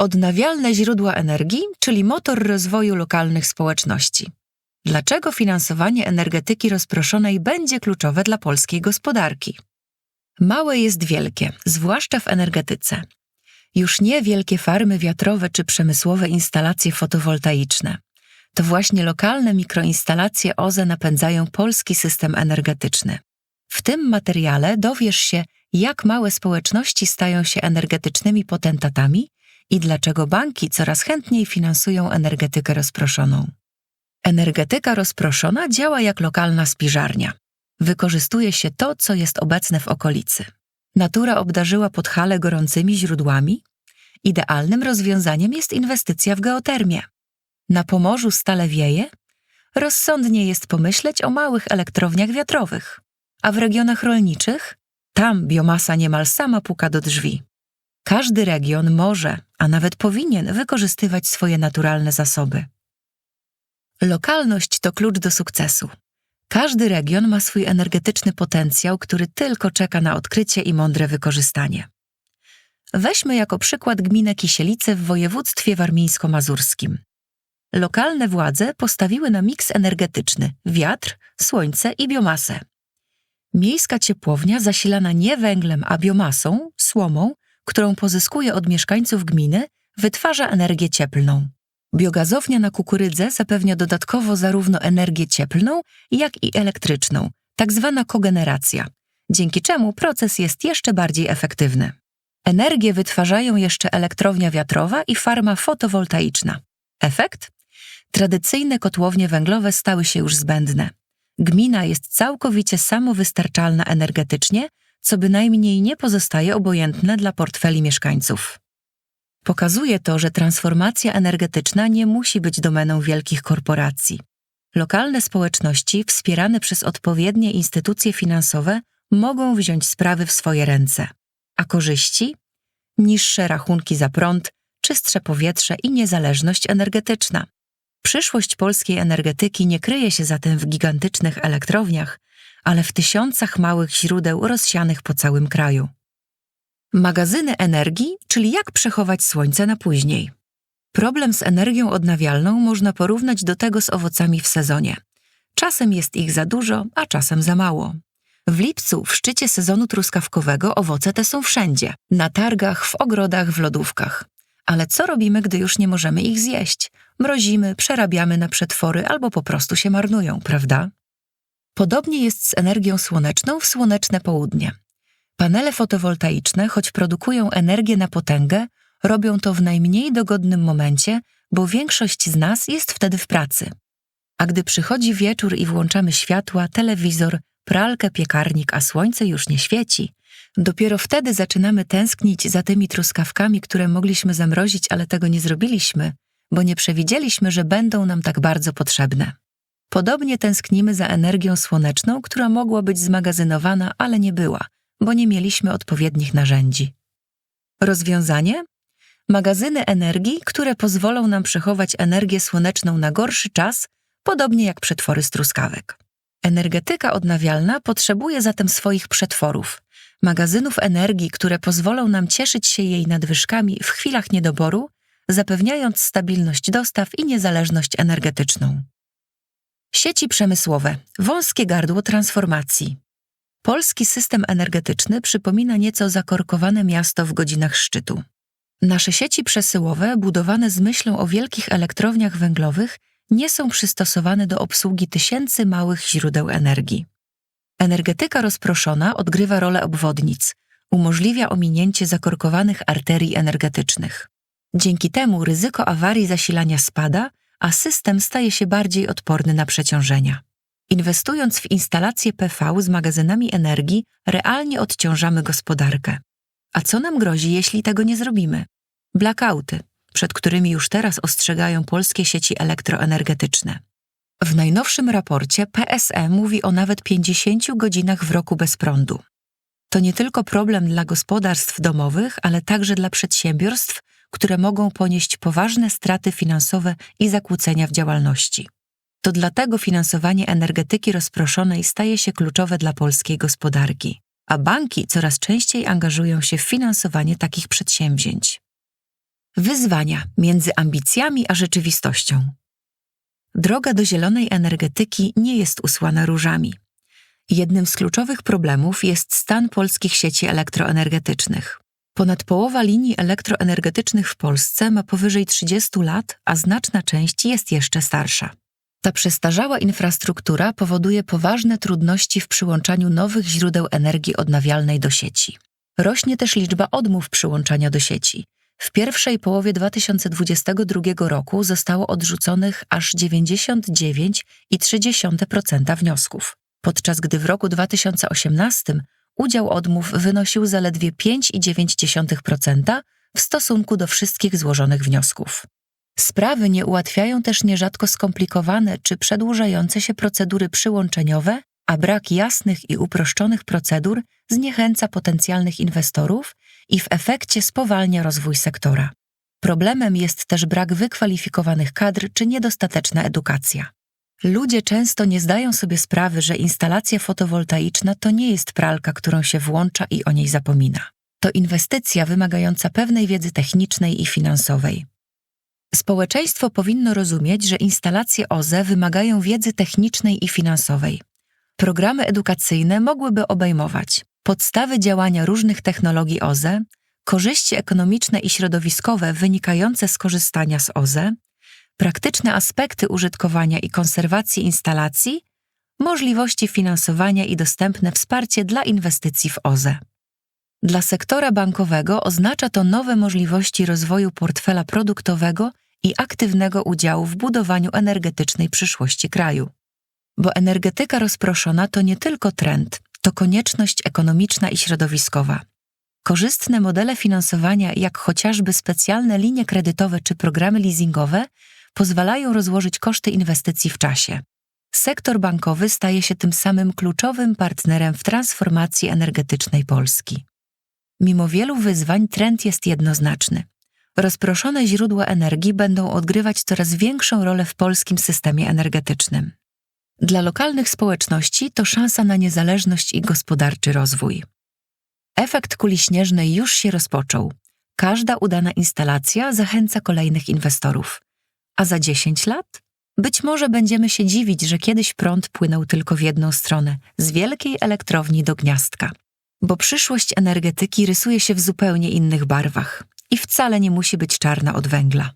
Odnawialne źródła energii, czyli motor rozwoju lokalnych społeczności. Dlaczego finansowanie energetyki rozproszonej będzie kluczowe dla polskiej gospodarki? Małe jest wielkie, zwłaszcza w energetyce. Już nie wielkie farmy wiatrowe czy przemysłowe instalacje fotowoltaiczne. To właśnie lokalne mikroinstalacje OZE napędzają polski system energetyczny. W tym materiale dowiesz się, jak małe społeczności stają się energetycznymi potentatami i dlaczego banki coraz chętniej finansują energetykę rozproszoną. Energetyka rozproszona działa jak lokalna spiżarnia. Wykorzystuje się to, co jest obecne w okolicy. Natura obdarzyła Podhale gorącymi źródłami. Idealnym rozwiązaniem jest inwestycja w geotermię. Na Pomorzu stale wieje? Rozsądnie jest pomyśleć o małych elektrowniach wiatrowych. A w regionach rolniczych? Tam biomasa niemal sama puka do drzwi. Każdy region może, a nawet powinien wykorzystywać swoje naturalne zasoby. Lokalność to klucz do sukcesu. Każdy region ma swój energetyczny potencjał, który tylko czeka na odkrycie i mądre wykorzystanie. Weźmy jako przykład gminę Kisielice w województwie warmińsko-mazurskim. Lokalne władze postawiły na miks energetyczny wiatr, słońce i biomasę. Miejska ciepłownia zasilana nie węglem, a biomasą, słomą, którą pozyskuje od mieszkańców gminy, wytwarza energię cieplną. Biogazownia na kukurydzę zapewnia dodatkowo zarówno energię cieplną, jak i elektryczną, tak zwana kogeneracja, dzięki czemu proces jest jeszcze bardziej efektywny. Energię wytwarzają jeszcze elektrownia wiatrowa i farma fotowoltaiczna. Efekt? Tradycyjne kotłownie węglowe stały się już zbędne. Gmina jest całkowicie samowystarczalna energetycznie, co bynajmniej nie pozostaje obojętne dla portfeli mieszkańców. Pokazuje to, że transformacja energetyczna nie musi być domeną wielkich korporacji. Lokalne społeczności, wspierane przez odpowiednie instytucje finansowe, mogą wziąć sprawy w swoje ręce. A korzyści? Niższe rachunki za prąd, czystsze powietrze i niezależność energetyczna. Przyszłość polskiej energetyki nie kryje się zatem w gigantycznych elektrowniach, ale w tysiącach małych źródeł rozsianych po całym kraju. Magazyny energii, czyli jak przechować słońce na później. Problem z energią odnawialną można porównać do tego z owocami w sezonie. Czasem jest ich za dużo, a czasem za mało. W lipcu, w szczycie sezonu truskawkowego, owoce te są wszędzie na targach, w ogrodach, w lodówkach. Ale co robimy, gdy już nie możemy ich zjeść? Mrozimy, przerabiamy na przetwory albo po prostu się marnują, prawda? Podobnie jest z energią słoneczną w słoneczne południe. Panele fotowoltaiczne, choć produkują energię na potęgę, robią to w najmniej dogodnym momencie, bo większość z nas jest wtedy w pracy. A gdy przychodzi wieczór i włączamy światła, telewizor, pralkę, piekarnik, a słońce już nie świeci, dopiero wtedy zaczynamy tęsknić za tymi truskawkami, które mogliśmy zamrozić, ale tego nie zrobiliśmy, bo nie przewidzieliśmy, że będą nam tak bardzo potrzebne. Podobnie tęsknimy za energią słoneczną, która mogła być zmagazynowana, ale nie była, bo nie mieliśmy odpowiednich narzędzi. Rozwiązanie? Magazyny energii, które pozwolą nam przechować energię słoneczną na gorszy czas, podobnie jak przetwory z truskawek. Energetyka odnawialna potrzebuje zatem swoich przetworów, magazynów energii, które pozwolą nam cieszyć się jej nadwyżkami w chwilach niedoboru, zapewniając stabilność dostaw i niezależność energetyczną. Sieci przemysłowe wąskie gardło transformacji. Polski system energetyczny przypomina nieco zakorkowane miasto w godzinach szczytu. Nasze sieci przesyłowe, budowane z myślą o wielkich elektrowniach węglowych, nie są przystosowane do obsługi tysięcy małych źródeł energii. Energetyka rozproszona odgrywa rolę obwodnic, umożliwia ominięcie zakorkowanych arterii energetycznych. Dzięki temu ryzyko awarii zasilania spada, a system staje się bardziej odporny na przeciążenia. Inwestując w instalacje PV z magazynami energii, realnie odciążamy gospodarkę. A co nam grozi, jeśli tego nie zrobimy? Blackouty, przed którymi już teraz ostrzegają polskie sieci elektroenergetyczne. W najnowszym raporcie PSE mówi o nawet 50 godzinach w roku bez prądu. To nie tylko problem dla gospodarstw domowych, ale także dla przedsiębiorstw, które mogą ponieść poważne straty finansowe i zakłócenia w działalności. To dlatego finansowanie energetyki rozproszonej staje się kluczowe dla polskiej gospodarki, a banki coraz częściej angażują się w finansowanie takich przedsięwzięć. Wyzwania między ambicjami a rzeczywistością. Droga do zielonej energetyki nie jest usłana różami. Jednym z kluczowych problemów jest stan polskich sieci elektroenergetycznych. Ponad połowa linii elektroenergetycznych w Polsce ma powyżej 30 lat, a znaczna część jest jeszcze starsza. Ta przestarzała infrastruktura powoduje poważne trudności w przyłączaniu nowych źródeł energii odnawialnej do sieci. Rośnie też liczba odmów przyłączania do sieci. W pierwszej połowie 2022 roku zostało odrzuconych aż 99,3% wniosków, podczas gdy w roku 2018 udział odmów wynosił zaledwie 5,9% w stosunku do wszystkich złożonych wniosków. Sprawy nie ułatwiają też nierzadko skomplikowane czy przedłużające się procedury przyłączeniowe, a brak jasnych i uproszczonych procedur zniechęca potencjalnych inwestorów i w efekcie spowalnia rozwój sektora. Problemem jest też brak wykwalifikowanych kadr czy niedostateczna edukacja. Ludzie często nie zdają sobie sprawy, że instalacja fotowoltaiczna to nie jest pralka, którą się włącza i o niej zapomina. To inwestycja wymagająca pewnej wiedzy technicznej i finansowej. Społeczeństwo powinno rozumieć, że instalacje OZE wymagają wiedzy technicznej i finansowej. Programy edukacyjne mogłyby obejmować podstawy działania różnych technologii OZE, korzyści ekonomiczne i środowiskowe wynikające z korzystania z OZE, praktyczne aspekty użytkowania i konserwacji instalacji, możliwości finansowania i dostępne wsparcie dla inwestycji w OZE. Dla sektora bankowego oznacza to nowe możliwości rozwoju portfela produktowego i aktywnego udziału w budowaniu energetycznej przyszłości kraju. Bo energetyka rozproszona to nie tylko trend, to konieczność ekonomiczna i środowiskowa. Korzystne modele finansowania, jak chociażby specjalne linie kredytowe czy programy leasingowe, pozwalają rozłożyć koszty inwestycji w czasie. Sektor bankowy staje się tym samym kluczowym partnerem w transformacji energetycznej Polski. Mimo wielu wyzwań trend jest jednoznaczny. Rozproszone źródła energii będą odgrywać coraz większą rolę w polskim systemie energetycznym. Dla lokalnych społeczności to szansa na niezależność i gospodarczy rozwój. Efekt kuli śnieżnej już się rozpoczął. Każda udana instalacja zachęca kolejnych inwestorów. A za 10 lat? Być może będziemy się dziwić, że kiedyś prąd płynął tylko w jedną stronę z wielkiej elektrowni do gniazdka. Bo przyszłość energetyki rysuje się w zupełnie innych barwach i wcale nie musi być czarna od węgla.